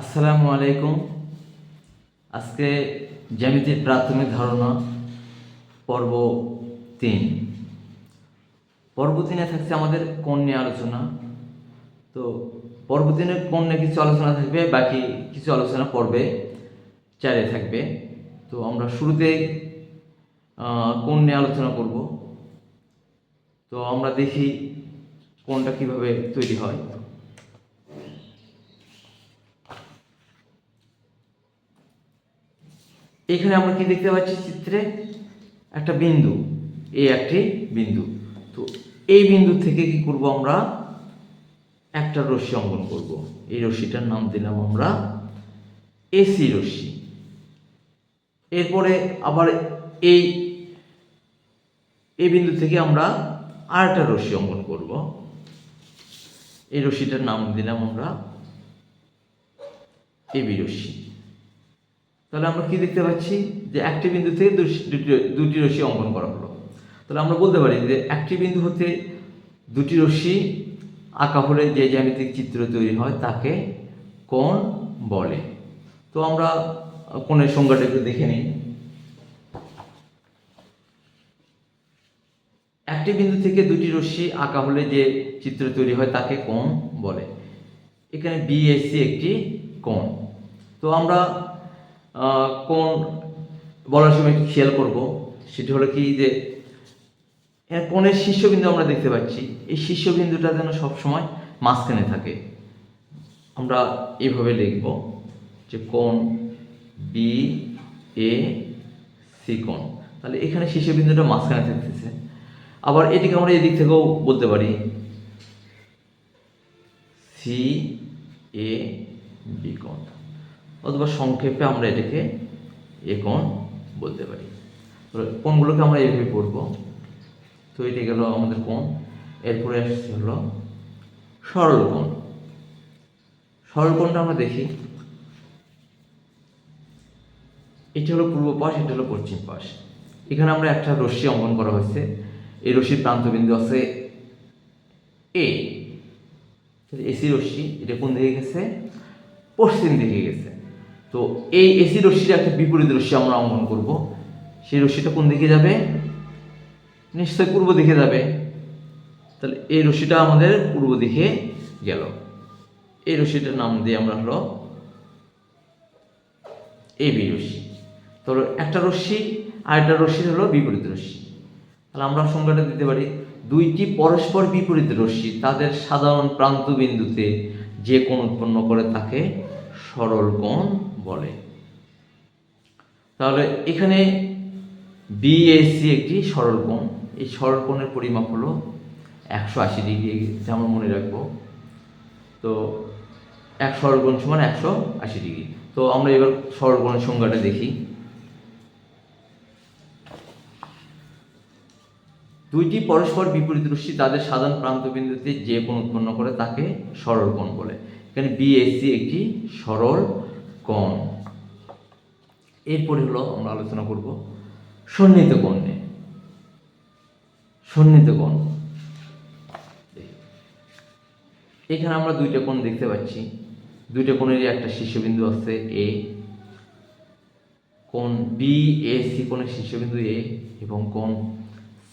আসসালামু আলাইকুম। আজকে জ্যামিতির প্রাথমিক ধারণা, পর্ব তিন। পর্ব তিনে থাকছে আমাদের কোণ নিয়ে আলোচনা। তো পর্ব তিনে কোণ নিয়ে কিছু আলোচনা থাকবে, বাকি কিছু আলোচনা পর্বে চারে থাকবে। তো আমরা শুরুতেই কোণ নিয়ে আলোচনা করব। তো আমরা দেখি কোনটা কীভাবে তৈরি হয়। এখানে আমরা কি দেখতে পাচ্ছি চিত্রে? একটা বিন্দু। এই একটি বিন্দু। তো এই বিন্দু থেকে কি করব আমরা? একটা রশ্মি অঙ্কন করব। এই রশ্মিটার নাম দিলাম আমরা এসি রশ্মি। এরপরে আবার এই এই বিন্দু থেকে আমরা আর একটা রশ্মি অঙ্কন করব। এই রশ্মিটার নাম দিলাম আমরা এবি রশ্মি। তাহলে আমরা কি দেখতে পাচ্ছি? যে একটি বিন্দু থেকে দুটি রশ্মি অঙ্কন করা হলো। তাহলে আমরা বলতে পারি যে একটি বিন্দু হতে দুটি রশ্মি আঁকা হলে যে জ্যামিতিক চিত্র তৈরি হয় তাকে কোণ বলে। তো আমরা কোণের একটু দেখে নিই। একটি বিন্দু থেকে দুটি রশ্মি আঁকা হলে যে চিত্র তৈরি হয় তাকে কোণ বলে। এখানে বিএসসি একটি কোণ। তো আমরা কোণ বলার সময় খেয়াল করব? সেটি হলো কি যে এর কোণের শীর্ষবিন্দু আমরা দেখতে পাচ্ছি। এই শীর্ষবিন্দুটা যেন সবসময় মাঝখানে থাকে। আমরা এইভাবে লিখব যে কোণ বি এ সি কোণ। তাহলে এখানে শীর্ষবিন্দুটা মাঝখানে থাকতেছে। আবার এটিকে আমরা এদিক থেকেও বলতে পারি। সি এ বি কোণ। অথবা সংক্ষেপে আমরা এটাকে এ কোণ বলতে পারি। তো কোণগুলোকে আমরা এইভাবে পড়ব। তো এটি গেল আমাদের কোণ। এরপরে আসছে হলো সরল কোণ। সরল কোণটা আমরা দেখি। এটি হলো পূর্ব পাশ, এটা হলো পশ্চিম পাশ। এখানে আমরা একটা রশ্মি অঙ্কন করা হয়েছে। এই রশ্মির প্রান্তবিন্দু আছে এ এসি রশ্মি, এটা কোন দিকে গেছে? পশ্চিম দিকে গেছে। তো এই এসি রশ্মির একটা বিপরীত রশ্মি আমরা অঙ্কন করব। সেই রশ্মিটা কোন দিকে যাবে? নিশ্চয় পূর্ব দিকে যাবে। তাহলে এই রশ্মিটা আমাদের পূর্ব দিকে গেল। এই রশ্মিটার নাম দিয়ে আমরা হলো বি রশ্মি। তো একটা রশ্মি আর একটা রশ্মি হলো বিপরীত রশ্মি। তাহলে আমরা সংজ্ঞাটা দিতে পারি, দুইটি পরস্পর বিপরীত রশ্মি তাদের সাধারণ প্রান্ত বিন্দুতে যে কোণ উৎপন্ন করে তাকে সরল কোণ বলে। তাহলে এখানে বিএসি একটি সরল কোণ। এই সরল কোণের পরিমাপ হলো একশো আশি ডিগ্রি, যেমন মনে রাখব। তো এক সরল কোণ সমান একশো আশি ডিগ্রি। তো আমরা এবার সরল কোণের সংজ্ঞাটা দেখি। দুইটি পরস্পর বিপরীত রশ্মি তাদের সাধারণ প্রান্তবিন্দুতে যে কোণ উৎপন্ন করে তাকে সরল কোণ বলে। এখানে বিএসসি একটি সরল কোণ। এরপরে হলো আমরা আলোচনা করব সন্নিহিত কোণ নিয়ে। সন্নিহিত কোণ। এখানে আমরা দুইটা কোণ দেখতে পাচ্ছি। দুইটা কোণেরই একটা শীর্ষবিন্দু আছে এ কোণ বি এ সি কোণের শীর্ষবিন্দু এ এবং কোণ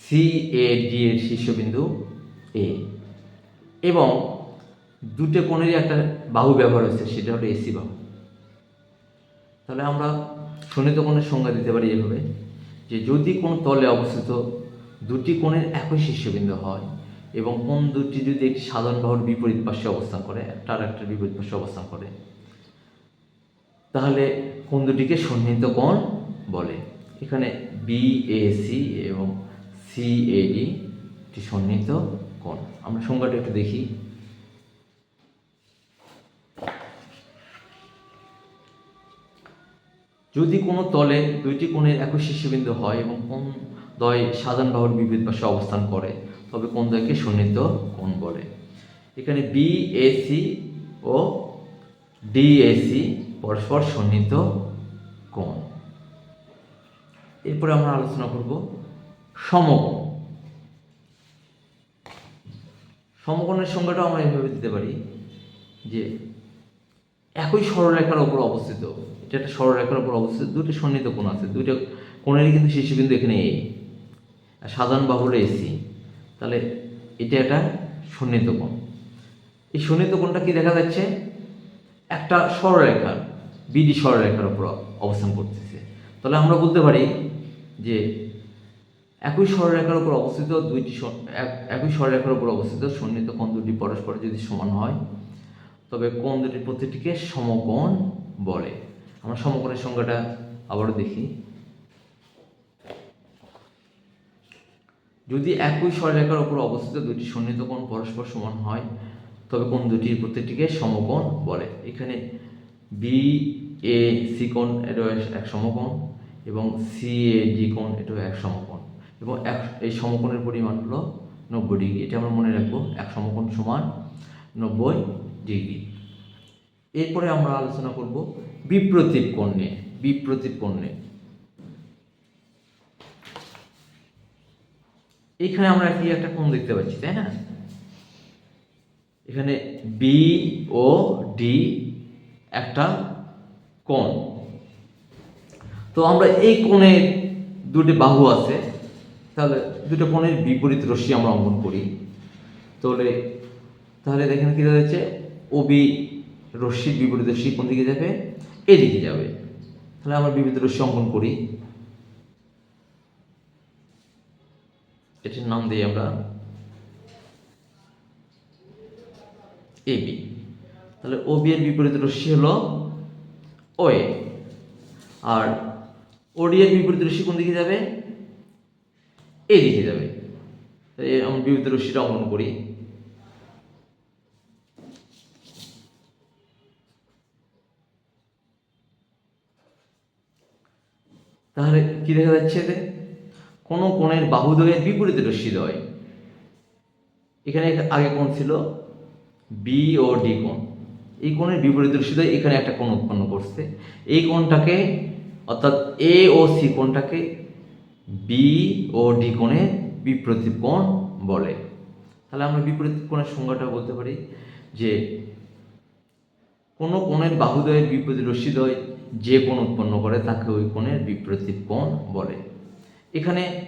সি এ ডি এর শীর্ষবিন্দু এ এবং দুটো কোণেরই একটা বাহু ব্যবহার হচ্ছে সেটা হলো এসি বাহু। তাহলে আমরা সন্নিহিত কোণের সংজ্ঞা দিতে পারি এভাবে যে যদি কোন তলে অবস্থিত দুটি কোণের একই শীর্ষবিন্দু হয় এবং কোণ দুটি যদি একটি সাধারণ বাহুর বিপরীত পাশে অবস্থান করে একটা আর একটার বিপরীত পাশে অবস্থান করে, তাহলে কোন দুটিকে সন্নিহিত কোণ বলে? এখানে বিএসি এবং সি সিএডি একটি সন্নিহিত কোণ। আমরা সংজ্ঞাটা একটু দেখি। যদি কোনো তলে দুইটি কোণের একই শীর্ষবিন্দু হয় এবং কোন দয় সাধারণ বাহুর বিপরীত পাশে অবস্থান করে, তবে কোন দ্বয়কে সন্নিহিত কোণ বলে। এখানে বি বিএসি ও ডিএসি পরস্পর সন্নিহিত কোণ। এরপরে আমরা আলোচনা করব সমকোণ। সমকোণের সংজ্ঞাটাও আমরা এভাবে দিতে পারি যে একই সরলরেখার ওপর অবস্থিত। এটা একটা সরলরেখার ওপর অবস্থিত। দুটি সন্নিহিত কোণ আছে। দুইটা কোণেরই কিন্তু শীর্ষবিন্দু এখানে এ আর সাধারণ বাহু হলো এসি তাহলে এটা একটা সন্নিহিত কোণ। এই সন্নিহিত কোণটা কি দেখা যাচ্ছে? একটা সরলরেখার বিডি সরলরেখার উপর অবস্থান করতেছে। তাহলে আমরা বলতে পারি যে একই সরলরেখার উপর অবস্থিত দুইটি এক- একই সরলরেখার উপর অবস্থিত সন্নিহিত কোণ দুটি পরস্পর যদি সমান হয় তবে কোণ দুটির প্রতিটিকে সমকোণ বলে? আমরা সমকোণের সংজ্ঞাটা আবারও দেখি। যদি একই সরলরেখার উপর অবস্থিত দুটি সন্নিহিত কোণ পরস্পর সমান হয়, তবে কোণ দুটির প্রত্যেকটিকে সমকোণ বলে? এখানে বি এ সি কোণ এক- এক সমকোণ এবং সি এ ডি কোণ এটাও এক সমকোণ এবং এক, এই সমকোণের পরিমাণ হলো নব্বই ডিগ্রি। এটা আমরা মনে রাখব, এক সমকোণ সমান নব্বই ডিগ্রি এরপরে আমরা আলোচনা করব বিপ্রতীপ কোণ নিয়ে বিপ্রতীপ কোণ নিয়ে এখানে আমরা কি একটা কোণ দেখতে পাচ্ছি, তাই না? এখানে বি ও ডি একটা কোণ। তো আমরা এই কোণের দুটি বাহু আছে, তাহলে দুটো কোণের বিপরীত রশ্মি আমরা অঙ্কন করি। তাহলে তাহলে দেখেন কি যাচ্ছে ওবি রশ্মির বিপরীত রশ্মি কোন দিকে যাবে? এদিকে যাবে। তাহলে আমরা বিপরীত রশ্মি অঙ্কন করি। এটির নাম দিই আমরা এবি তাহলে ওবি এর বিপরীত রশ্মি হলো ও এ। আর ওডি এর বিপরীত রশ্মি কোন দিকে যাবে? এদিকে যাবে। আমরা বিপরীত রশ্মিটা অঙ্কন করি। তাহলে কি দেখা যাচ্ছে এতে? কোন কোণের বাহুদ্বয়ের বিপরীত রশ্মিদ্বয় এখানে আগে কোণ ছিল বি ও ডি কোণ। এই কোণের বিপরীত রশ্মিদ্বয় এখানে একটা কোণ উৎপন্ন করছে। এই কোণটাকে, অর্থাৎ এ ও সি কোণটাকে বি ও ডি কোণের বিপরীত কোণ বলে। তাহলে আমরা বিপরীত কোণের সংজ্ঞাটা বলতে পারি যে কোনো কোণের বাহুদয়ের বিপরীত রশ্মিদ্বয় যে কোণ উৎপন্ন করে, তাকে ওই কোণের বিপরীত কোণ বলে। এখানে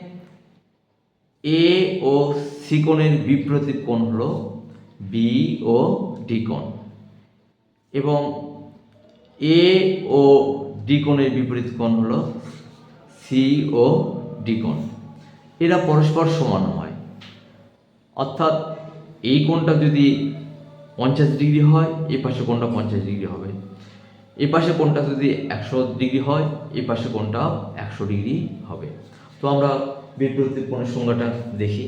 এ ও সি কোণের বিপরীত কোণ হলো বি ও ডি কোণ। এবং এ ও ডি কোণের বিপরীত কোণ হলো সি ও ডি কোণ। এরা পরস্পর সমান হয়। অর্থাৎ এই কোণটা যদি পঞ্চাশ ডিগ্রি হয় এই পাশে কোণটা পঞ্চাশ ডিগ্রি হবে। এই পাশে কোণটা যদি একশো ডিগ্রি হয় এই পাশে কোণটাও একশো ডিগ্রি হবে। তো আমরা বিপরীত কোণের সংজ্ঞাটা দেখি।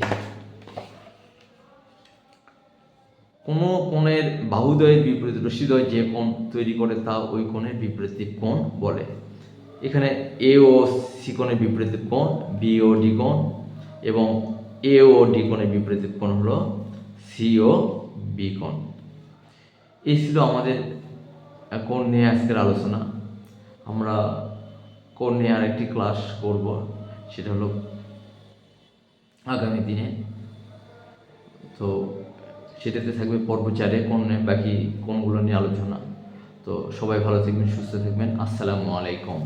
কোনো কোণের বাহুদ্বয়ের বিপরীত রশ্মিদ্বয় যে কোণ তৈরি করে তা ওই কোণের বিপরীত কোণ বলে। এখানে এ ও সি কোণের বিপরীত কোণ বি ও ডি কোণ এবং এ ও ডি কোণের বিপরীত কোণ হলো সি ও বি কোণ। এই ছিল আমাদের কোন নিয়ে আজকের আলোচনা। আমরা কোন নিয়ে আরেকটি ক্লাস করব, সেটা হলো আগামী দিনে। তো সেটাতে থাকবে পর্বচারে কোন বাকি কোনগুলো নিয়ে আলোচনা। তো সবাই ভালো থাকবেন, সুস্থ থাকবেন। আসসালামু আলাইকুম।